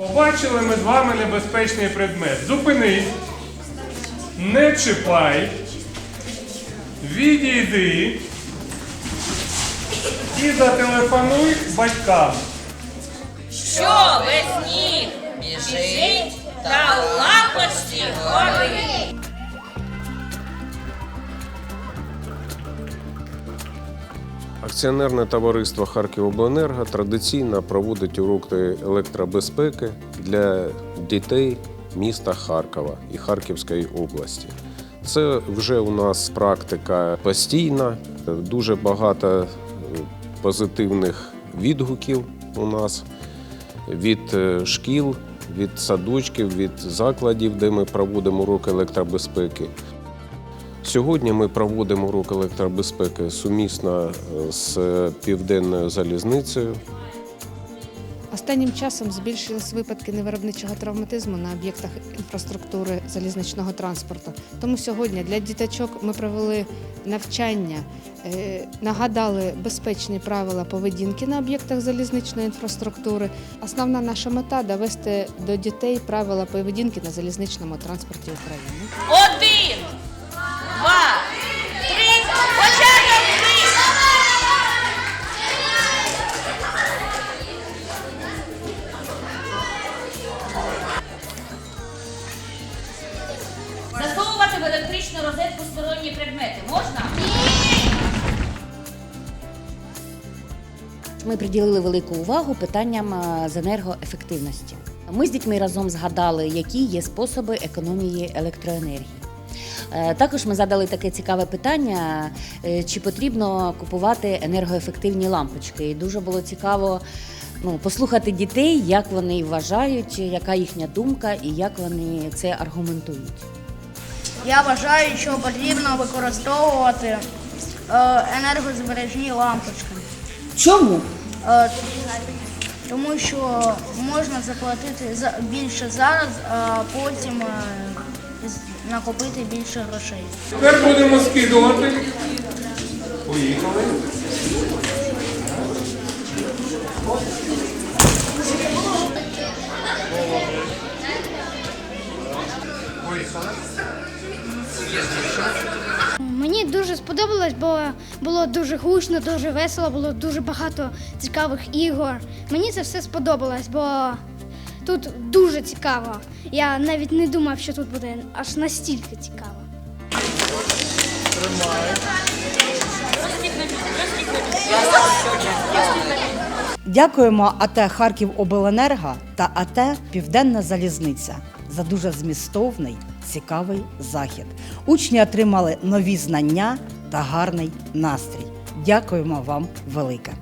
Побачили ми з вами небезпечний предмет. Зупинись, не чіпай, відійди і зателефонуй батькам. Що весні біжить та лапості горить. Акціонерне товариство Харківобленерго традиційно проводить уроки електробезпеки для дітей міста Харкова і Харківської області. Це вже у нас практика постійна, дуже багато е, позитивних відгуків у нас від е, шкіл, від садочків, від закладів, де ми проводимо уроки електробезпеки. Сьогодні ми проводимо урок електробезпеки сумісно е, з південною залізницею. Останнім часом збільшились випадки невиробничого травматизму на об'єктах інфраструктури залізничного транспорту. Тому сьогодні для діточок ми провели навчання, е, нагадали безпечні правила поведінки на об'єктах залізничної інфраструктури. Основна наша мета довести до дітей правила поведінки на залізничному транспорті України. В електричну розетку сторонні предмети можна? Ми приділили велику увагу питанням е, з енергоефективності. Ми з дітьми разом згадали, які є способи економії електроенергії. Е, Також ми задали таке цікаве питання, е, чи потрібно купувати енергоефективні лампочки. І дуже було цікаво ну, послухати дітей, як вони вважають, яка їхня думка і як вони це аргументують. Я вважаю, що потрібно використовувати е, енергозбережні лампочки. Чому? Е, тому що можна заплатити більше зараз, а потім е, накопити більше грошей. Тепер будемо скидувати. Поїхали. Поїхали. Мені дуже сподобалось, бо було дуже гучно, дуже весело, було дуже багато цікавих ігор. Мені це все сподобалось, бо тут дуже цікаво. Я навіть не думав, що тут буде аж настільки цікаво. Дякуємо АТ Харків Обленерго та АТ Південна Залізниця за дуже змістовний, цікавий захід. Учні отримали нові знання та гарний настрій. Дякуємо вам велике.